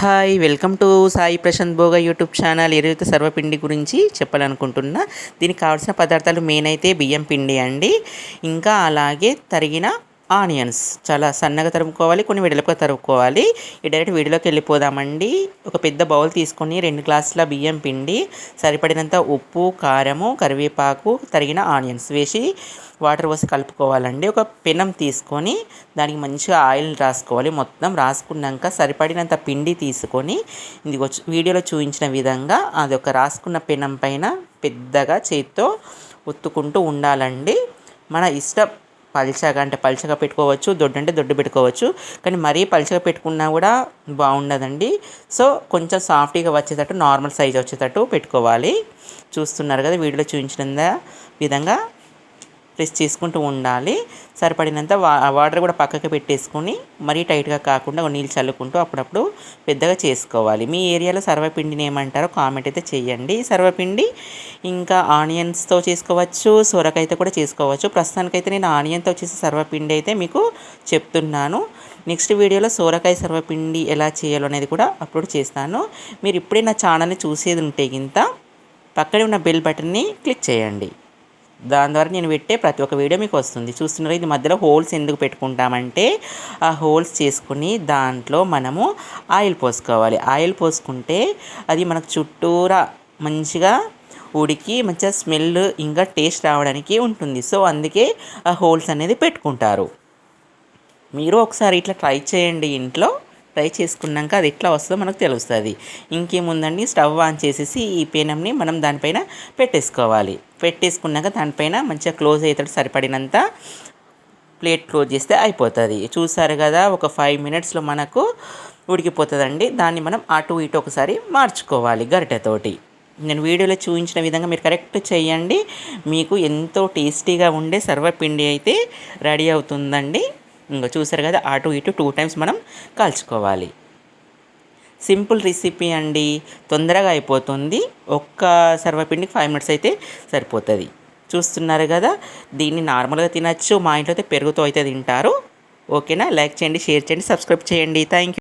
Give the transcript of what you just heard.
Hi welcome to Sai Prashanth Bhoga YouTube channel ఈరోజు సర్వపిండి గురించి చెప్పాలనుకుంటున్నా. దీనికి కావాల్సిన పదార్థాలు మెయిన్ అయితే బియ్యం పిండి అండి. ఇంకా అలాగే తరిగిన ఆనియన్స్. చాలా సన్నగా తరుముకోవాలి కొన్ని వెడల్పుగా తరుముకోవాలి. ఈ డైరెక్ట్ వీడియోలోకి వెళ్ళిపోదామండి. ఒక పెద్ద బౌల్ తీసుకొని రెండు గ్లాసుల బియ్యం పిండి సరిపడినంత ఉప్పు కారము కరివేపాకు తరిగిన ఆనియన్స్ వేసి వాటర్ పోసి కలుపుకోవాలండి. ఒక పెనం తీసుకొని దానికి మంచిగా ఆయిల్ రాసుకోవాలి. మొత్తం రాసుకున్నాక సరిపడినంత పిండి తీసుకొని ఇది వీడియోలో చూపించిన విధంగా అది ఒక రాసుకున్న పెనం పైన పెద్దగా చేతితో ఒత్తుకుంటూ ఉండాలండి. మన ఇష్టం పల్చగా అంటే పల్చగా పెట్టుకోవచ్చు దొడ్డు అంటే దొడ్డు పెట్టుకోవచ్చు. కానీ మరీ పల్చగా పెట్టుకున్నా కూడా బాగుండదండి. సో కొంచెం సాఫ్ట్గా వచ్చేటట్టు నార్మల్ సైజ్ వచ్చేటట్టు పెట్టుకోవాలి. చూస్తున్నారు కదా వీడియోలో చూపించిన విధంగా ప్రెస్ చేసుకుంటూ ఉండాలి. సరిపడినంత వా వాటర్ కూడా పక్కకి పెట్టేసుకొని మరీ టైట్గా కాకుండా నీళ్ళు చల్లుకుంటూ అప్పుడప్పుడు పెద్దగా చేసుకోవాలి. మీ ఏరియాలో సర్వపిండిని ఏమంటారో కామెంట్ అయితే చేయండి. సర్వపిండి ఇంకా ఆనియన్స్తో చేసుకోవచ్చు సొరకాయతో కూడా చేసుకోవచ్చు. ప్రస్తుతానికైతే నేను ఆనియన్తో చేసే సర్వపిండి అయితే మీకు చెప్తున్నాను. నెక్స్ట్ వీడియోలో సోరకాయ సర్వపిండి ఎలా చేయాలో అనేది కూడా అప్లోడ్ చేస్తాను. మీరు ఇప్పుడే నా ఛానల్ని చూసేది ఉంటే ఇంత పక్కనే ఉన్న బెల్ బటన్ని క్లిక్ చేయండి. దాని ద్వారా నేను పెట్టే ప్రతి ఒక్క వీడియో మీకు వస్తుంది. చూస్తున్నారు ఇది మధ్యలో హోల్స్ ఎందుకు పెట్టుకుంటామంటే ఆ హోల్స్ చేసుకుని దాంట్లో మనము ఆయిల్ పోసుకోవాలి. ఆయిల్ పోసుకుంటే అది మనకు చుట్టూరా మంచిగా ఉడికి మంచిగా స్మెల్ ఇంకా టేస్ట్ రావడానికి ఉంటుంది. సో అందుకే ఆ హోల్స్ అనేది పెట్టుకుంటారు. మీరు ఒకసారి ఇట్లా ట్రై చేయండి ఇంట్లో. ఫ్రై చేసుకున్నాక అది ఎట్లా వస్తుందో మనకు తెలుస్తుంది. ఇంకేముందండి? స్టవ్ ఆన్ చేసేసి ఈ పేనంని మనం దానిపైన పెట్టేసుకోవాలి. పెట్టేసుకున్నాక దానిపైన మంచిగా క్లోజ్ అవుతాడు సరిపడినంత ప్లేట్ క్లోజ్ చేస్తే అయిపోతుంది. చూసారు కదా ఒక ఫైవ్ మినిట్స్లో మనకు ఉడికిపోతుందండి. దాన్ని మనం అటు ఇటు ఒకసారి మార్చుకోవాలి గరిటెతోటి. నేను వీడియోలో చూపించిన విధంగా మీరు కరెక్ట్ చేయండి. మీకు ఎంతో టేస్టీగా ఉండే సర్వపిండి అయితే రెడీ అవుతుందండి. ఇంకా చూసారు కదా అటు ఇటు టూ టైమ్స్ మనం కాల్చుకోవాలి. సింపుల్ రెసిపీ అండి. తొందరగా అయిపోతుంది. ఒక్క సర్వపిండికి ఫైవ్ మినిట్స్ అయితే సరిపోతుంది. చూస్తున్నారు కదా దీన్ని నార్మల్గా తినచ్చు. మా ఇంట్లో అయితే పెరుగుతో అయితే తింటారు. ఓకేనా? లైక్ చేయండి షేర్ చేయండి సబ్స్క్రైబ్ చేయండి. Thank you